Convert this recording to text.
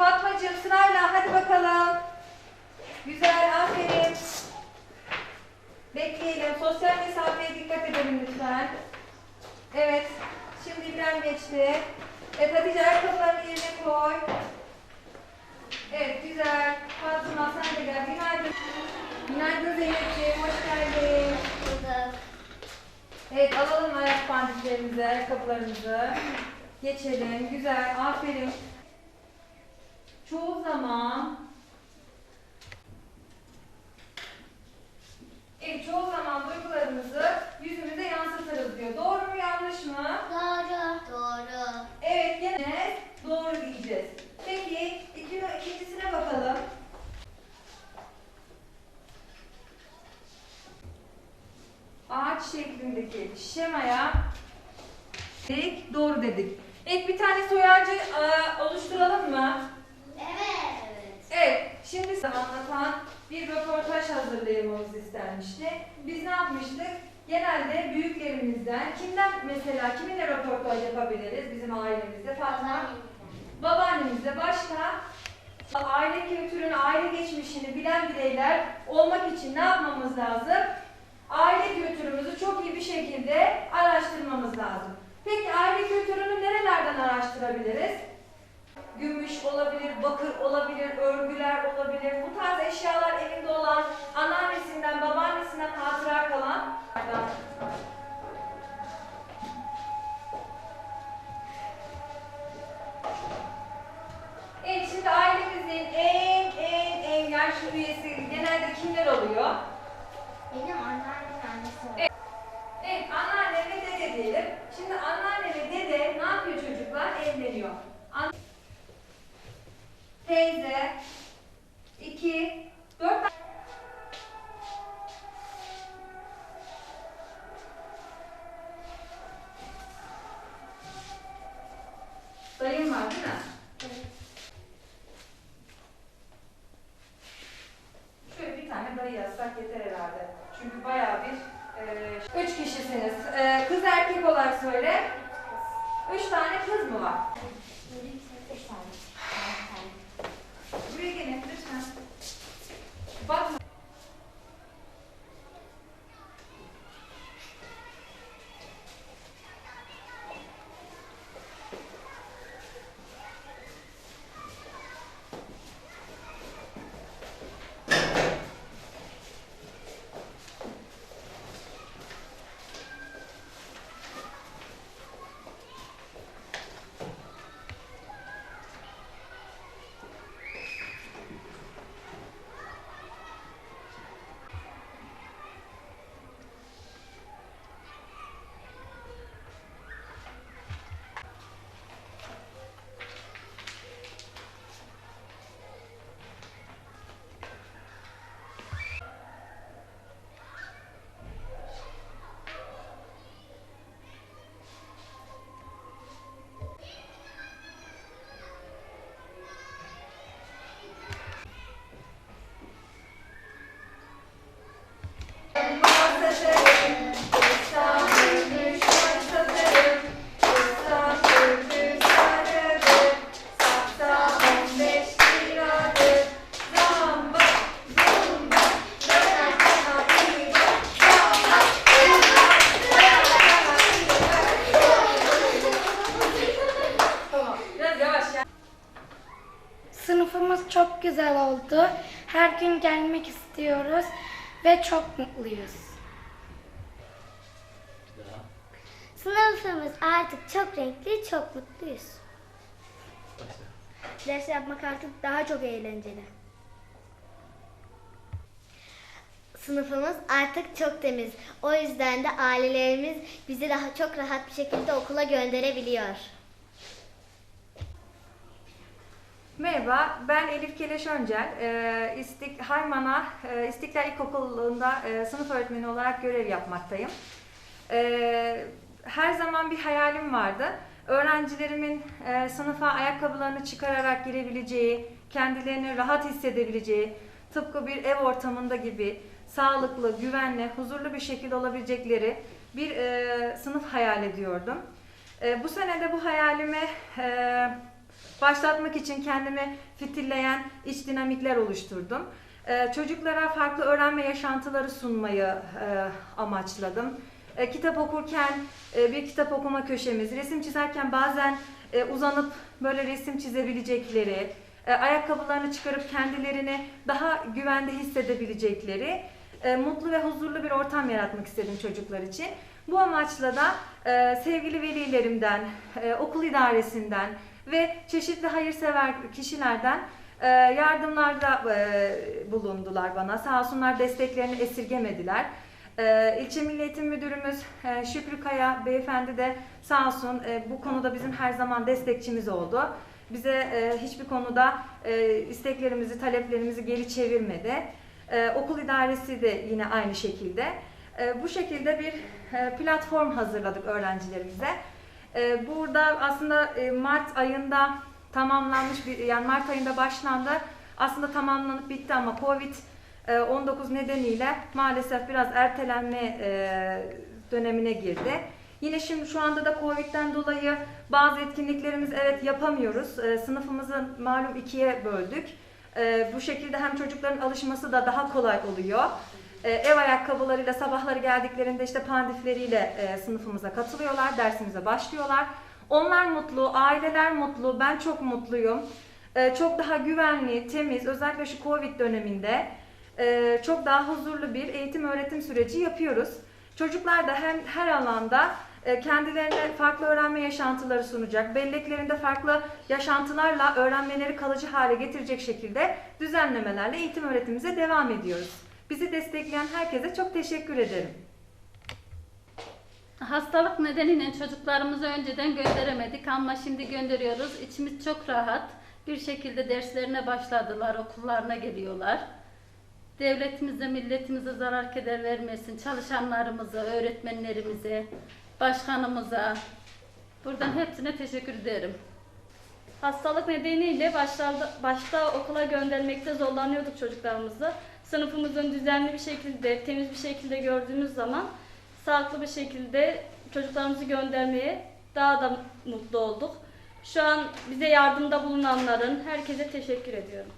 Fatmacığım sırayla hadi bakalım. Güzel, aferin. Bekleyelim. Sosyal mesafeye dikkat edelim lütfen. Evet. Şimdi İbrahim geçti. Evet Hatice ayakkabılarını yerine koy. Evet güzel. Fatıma sen de gel. Günaydın. Günaydın Zeynep'ciğim. Hoş geldin. Evet alalım ayak pandiklerimizi, ayakkabılarımızı. Geçelim. Güzel. Aferin. Şeklindeki şemaya dedik, doğru dedik. Evet bir tane soy ağacı e, oluşturalım mı? Evet. Evet, şimdi size anlatan bir röportaj hazırlayalımız istenmişti. Biz ne yapmıştık? Genelde büyüklerimizden, kimden mesela kiminle röportaj yapabiliriz bizim ailemizde? Fatma, babaannemizle başka aile kültürünü, aile geçmişini bilen bireyler olmak için ne yapmamız lazım? Kültürümüzü çok iyi bir şekilde araştırmamız lazım. Peki aile kültürünü nerelerden araştırabiliriz? Gümüş olabilir, bakır olabilir, örgüler olabilir. Bu tarz eşyalar elinde olan, anneannesinden, babaannesinden hatıra Üç tane kız mı Her gün gelmek istiyoruz ve çok mutluyuz. Sınıfımız artık çok renkli, çok mutluyuz. Ders yapmak artık daha çok eğlenceli. Sınıfımız artık çok temiz. O yüzden de ailelerimiz bizi daha çok rahat bir şekilde okula gönderebiliyor. Merhaba, ben Elif Keleş Öncel. Ee, İstik, Haymana e, İstiklal İlkokulu'nda e, sınıf öğretmeni olarak görev yapmaktayım. Ee, her zaman bir hayalim vardı. Öğrencilerimin e, sınıfa ayakkabılarını çıkararak girebileceği, kendilerini rahat hissedebileceği, tıpkı bir ev ortamında gibi sağlıklı, güvenli, huzurlu bir şekilde olabilecekleri bir sınıf hayal ediyordum. Bu sene de bu hayalimi e, başlatmak için kendimi fitilleyen iç dinamikler oluşturdum. Ee, çocuklara farklı öğrenme yaşantıları sunmayı e, amaçladım. E, kitap okurken e, bir kitap okuma köşemiz, resim çizerken bazen uzanıp böyle resim çizebilecekleri, ayakkabılarını çıkarıp kendilerini daha güvende hissedebilecekleri mutlu ve huzurlu bir ortam yaratmak istedim çocuklar için. Bu amaçla da sevgili velilerimden, okul idaresinden ve çeşitli hayırsever kişilerden e, yardımlarda e, bulundular bana. Sağ olsunlar desteklerini esirgemediler. E, İlçe Milli Eğitim Müdürümüz Şükrü Kaya beyefendi de sağ olsun bu konuda bizim her zaman destekçimiz oldu. Bize hiçbir konuda isteklerimizi, taleplerimizi geri çevirmedi. Okul idaresi de yine aynı şekilde. Bu şekilde bir platform hazırladık öğrencilerimize. E, burada aslında e, Mart ayında tamamlanmış bir yani Mart ayında başlandı. Aslında tamamlanıp bitti ama Covid e, 19 nedeniyle maalesef biraz ertelenme e, dönemine girdi. Yine şimdi şu anda da Covid'den dolayı bazı etkinliklerimiz evet yapamıyoruz. E, sınıfımızı malum ikiye böldük. E, bu şekilde hem çocukların alışması da daha kolay oluyor. E, ev ayakkabılarıyla sabahları geldiklerinde işte pandifleriyle e, sınıfımıza katılıyorlar, dersimize başlıyorlar. Onlar mutlu, aileler mutlu, ben çok mutluyum. E, çok daha güvenli, temiz, özellikle şu Covid döneminde e, çok daha huzurlu bir eğitim öğretim süreci yapıyoruz. Çocuklar da hem her alanda e, kendilerine farklı öğrenme yaşantıları sunacak, belleklerinde farklı yaşantılarla öğrenmeleri kalıcı hale getirecek şekilde düzenlemelerle eğitim öğretimimize devam ediyoruz. Bizi destekleyen herkese çok teşekkür ederim. Hastalık nedeniyle çocuklarımızı önceden gönderemedik ama şimdi gönderiyoruz. İçimiz çok rahat. Bir şekilde derslerine başladılar, okullarına geliyorlar. Devletimize, milletimize zarar keder vermesin. Çalışanlarımıza, öğretmenlerimize, başkanımıza. Buradan hepsine teşekkür ederim. Hastalık nedeniyle başlarda, başta okula göndermekte zorlanıyorduk çocuklarımızı. Sınıfımızın düzenli bir şekilde, temiz bir şekilde gördüğümüz zaman sağlıklı bir şekilde çocuklarımızı göndermeye daha da mutlu olduk. Şu an bize yardımda bulunanların herkese teşekkür ediyorum.